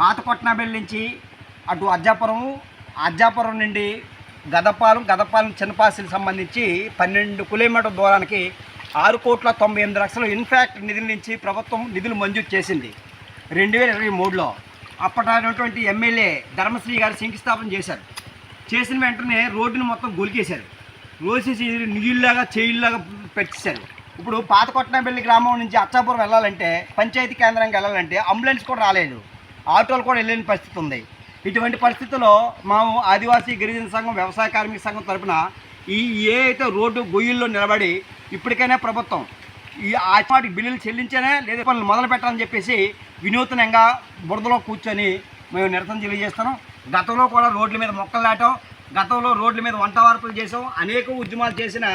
పాత కొట్నాబెల్లి నుంచి అటు అజ్జాపురం అజ్జాపురం నుండి గదపాలెం గదపాలెం చిన్నపాసికి సంబంధించి పన్నెండు కిలోమీటర్ దూరానికి ఆరు కోట్ల తొంభై ఎనిమిది లక్షలు ఇన్ఫ్యాక్ట్ నిధుల నుంచి ప్రభుత్వం నిధులు మంజూరు చేసింది. రెండు వేల ఇరవై మూడులో అప్పటినటువంటి ఎమ్మెల్యే ధర్మశ్రీ గారు శంకుస్థాపన చేశారు. చేసిన వెంటనే రోడ్డును మొత్తం గొలికేశారు. రోసేసి నీళ్ళలాగా చేయిల్లాగా పెట్టేశారు. ఇప్పుడు పాత కొట్టనబెల్లి గ్రామం నుంచి అచ్చాపురం వెళ్ళాలంటే పంచాయతీ కేంద్రానికి వెళ్ళాలంటే అంబులెన్స్ కూడా రాలేదు. ఆటోలు కూడా వెళ్ళని పరిస్థితి ఉంది. ఇటువంటి పరిస్థితుల్లో మేము ఆదివాసీ గిరిజన సంఘం వ్యవసాయ కార్మిక సంఘం తరఫున ఈ ఏ అయితే రోడ్డు గొయ్యిల్లో నిలబడి ఇప్పటికైనా ప్రభుత్వం ఈ ఆపాటి బిల్లులు చెల్లించేనే లేదా పనులు మొదలు పెట్టాలని చెప్పేసి వినూతనంగా బురదలో కూర్చొని మేము నిరసన తెలియజేస్తున్నాం. గతంలో కూడా రోడ్ల మీద మొక్కలు నాటాం. గతంలో రోడ్ల మీద వంట వార్పులు చేసాం అనేక ఉద్యమాలు చేసిన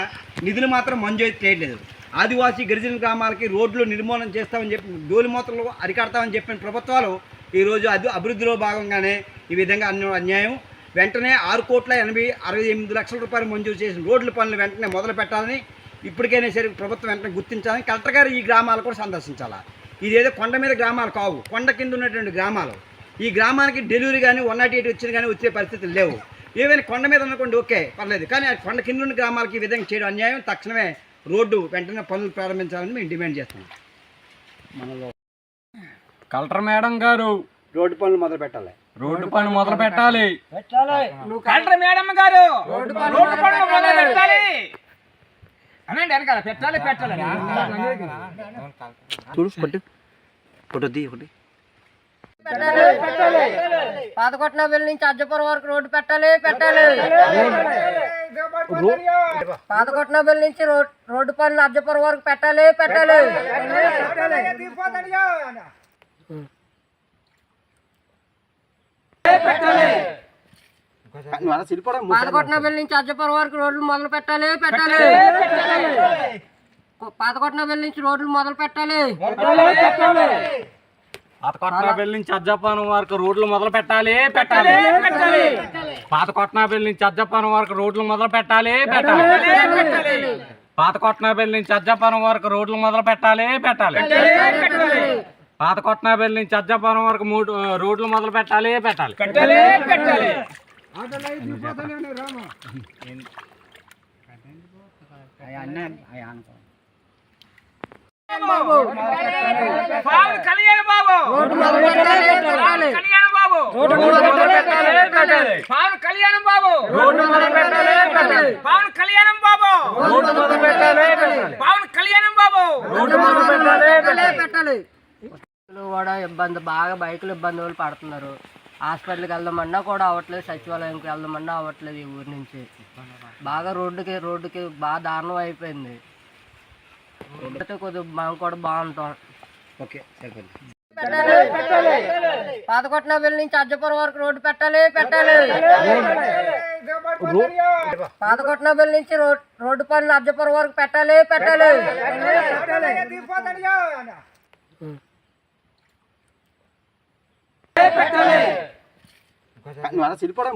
నిధులు మాత్రం మంజూరు చేయట్లేదు ఆదివాసీ గిరిజన గ్రామాలకి రోడ్లు నిర్మూలన చేస్తామని చెప్పి డోలిమూతలు అరికడతామని చెప్పిన ప్రభుత్వాలు ఈరోజు అది అభివృద్ధిలో భాగంగానే ఈ విధంగా అన్య అన్యాయం. వెంటనే ఆరు కోట్ల ఎనభై అరవై ఎనిమిది లక్షల రూపాయలు మంజూరు చేసిన రోడ్ల పనులు వెంటనే మొదలు పెట్టాలని ఇప్పటికైనా సరే ప్రభుత్వం వెంటనే గుర్తించాలని కలెక్టర్ గారు ఈ గ్రామాలు కూడా సందర్శించాలా? ఇదేదో కొండ మీద గ్రామాలు కావు. కొండ కింద ఉన్నటువంటి గ్రామాలు. ఈ గ్రామానికి డెలివరీ కానీ వన్ నాట్ ఎయిట్ వచ్చిన కానీ వచ్చే పరిస్థితులు లేవు. ఏవైనా కొండ మీద అనుకోండి ఓకే పర్లేదు. కానీ ఆ కొండ కింద ఉన్న గ్రామాలకి ఈ విధంగా చేయడం అన్యాయం. తక్షణమే రోడ్డు వెంటనే పనులు ప్రారంభించాలని మేము డిమాండ్ చేస్తున్నాం. మనలో కలెక్టర్ మేడం గారు రోడ్డు పనులు మొదలు పెట్టాలి రోడ్డు పని మొదలు పెట్టాలి కలెక్టర్ మేడం గారు రోడ్డు పనులు మొదలు పెట్టాలి అనండి వెనకాల పెట్టాలి పెట్టాలి చూడు కొట్టు కొట్టొద్ది ఒకటి పాతకొట్టినపల్లి నుంచి అజ్జపురం వరకు రోడ్డు పెట్టాలి పెట్టాలి పాతకొట్టినపల్లి నుంచి రోడ్ రోడ్డు పనులు అజ్జపురం వరకు పెట్టాలి పెట్టాలి పాతకొట్టినపల్లి నుంచి అజ్జపురం వరకు రోడ్లు మొదలు పెట్టాలి పెట్టాలి. పాతకొట్టినపల్లి నుంచి రోడ్లు మొదలు పెట్టాలి. పాతకొట్నాపల్లి నుంచి అజ్జపానం వరకు రోడ్లు మొదలు పెట్టాలి పెట్టాలి. పాతకొట్నాపల్లి నుంచి అజ్జపానం వరకు రోడ్లు మొదలు పెట్టాలి పెట్టాలి. పాతకొట్నాపల్లి నుంచి అజ్జపానం వరకు రోడ్లు మొదలు పెట్టాలి పెట్టాలి. పాతకొట్నాపల్లి నుంచి అజ్జపానం వరకు మూడు రోడ్లు మొదలు పెట్టాలి పెట్టాలి. పవన్ కళ్యాణ్ బాబు. రోడ్డు మొదలు పెట్టాలి పెట్టాలి. కళ్యాణ్ బాబు. రోడ్డు మొదలు పెట్టాలి పెట్టాలి పవన్ కళ్యాణ్ బాబు. రోడ్డు మొదలు పెట్టాలి పెట్టాలి. పవన్ కళ్యాణ్ బాబు. రోడ్డు మొదలు పెట్టాలి పెట్టాలి. పవన్ కళ్యాణ్ బాబు. రోడ్డు మొదలు పెట్టాలి పెట్టాలి పెట్టాలి. కూడా ఇబ్బంది బాగా బైకులు ఇబ్బందులు పడుతున్నారు. హాస్పిటల్కి వెళ్దామన్నా కూడా అవ్వట్లేదు సచివాలయంకి వెళ్దామన్నా అవ్వట్లేదు ఈ ఊరి నుంచి. బాగా రోడ్డుకి రోడ్డుకి బాగా దారుణం అయిపోయింది. రోడ్డు కొద్దిగా మనం కూడా బాగుంటాం. ఓకే సరిపోయింది పాతకొట్టినపల్లి నుంచి అజ్జపురం వరకు రోడ్డు పెట్టాలి పెట్టాలి. పాతకొట్టినపల్లి నుంచి రోడ్ రోడ్డు పనులు అజ్జపురం వరకు పెట్టాలి. పెట్టాలి.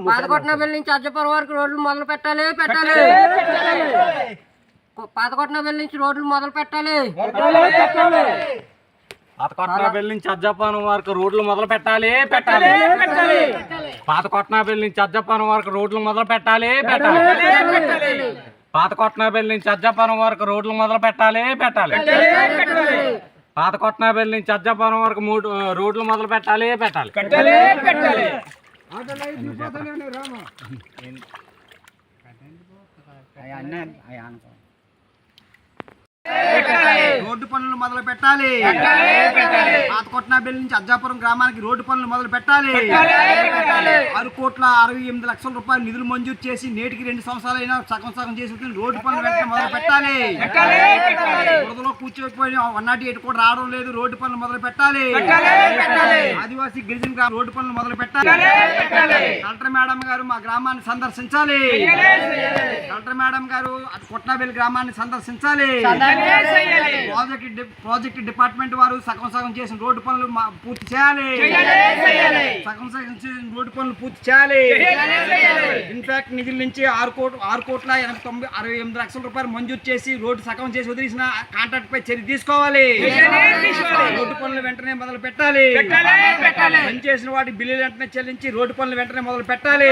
పాతకొట్టినపల్లి నుంచి అజ్జపురం వరకు రోడ్లు మొదలు పెట్టాలి పెట్టాలి పాతకొట్టినపల్లి నుంచి రోడ్లు మొదలు పెట్టాలి పాతకొట్నాపల్లి నుంచి అజ్జపానం వరకు రోడ్లు మొదలు పెట్టాలి పెట్టాలి పాతకొట్నాపల్లి నుంచి అజ్జపానం వరకు రోడ్లు మొదలు పెట్టాలి పెట్టాలి పాతకొట్నాపల్లి నుంచి అజ్జపానం వరకు రోడ్లు మొదలు పెట్టాలి పెట్టాలి పాతకొట్నాపల్లి నుంచి అజ్జపానం వరకు మూడు రోడ్లు మొదలు పెట్టాలి పెట్టాలి అన్న అయ్యా అనుకో రోడ్డు పనులు మొదలు పెట్టాలి. పాత కొట్నాబెల్లి నుంచి అజ్జాపురం గ్రామానికి రోడ్డు పనులు మొదలు పెట్టాలి. ఆరు కోట్ల అరవై ఎనిమిది లక్షల రూపాయలు నిధులు మంజూరు చేసి నేటికి రెండు సంవత్సరాలైనా సగం సగం చేసి. రోడ్డు పనులు వెంటనే మొదలు పెట్టాలి. బురదలో కూర్చోకపోయి వన్ నాట్ ఎయిట్ కూడా రావడం లేదు రోడ్డు పనులు మొదలు పెట్టాలి. ఆదివాసీ గిరిజన రోడ్డు పనులు మొదలు పెట్టాలి. కలెక్టర్ మేడం గారు మా గ్రామాన్ని సందర్శించాలి. కలెక్టర్ మేడం గారు కొట్నాబెల్లి గ్రామాన్ని సందర్శించాలి. ప్రాజెక్ట్ ప్రాజెక్ట్ డిపార్ట్మెంట్ వారు సగం సగం చేసిన రోడ్డు పనులు పూర్తి చేయాలి. సగం సగం చేసిన రోడ్డు పనులు పూర్తి చేయాలి. ఇన్ఫాక్ట్ నిధుల నుంచి ఆరు కోట్లు ఆరు కోట్ల ఎనభై తొంభై అరవై ఎనిమిది లక్షల రూపాయలు మంజూరు చేసి రోడ్డు సగం చేసి వదిలేసిన కాంట్రాక్ట్ పై చర్య తీసుకోవాలి. రోడ్డు పనులు వెంటనే మొదలు పెట్టాలి. పని చేసిన వాటి బిల్లులు వెంటనే చెల్లించి రోడ్డు పనులు వెంటనే మొదలు పెట్టాలి.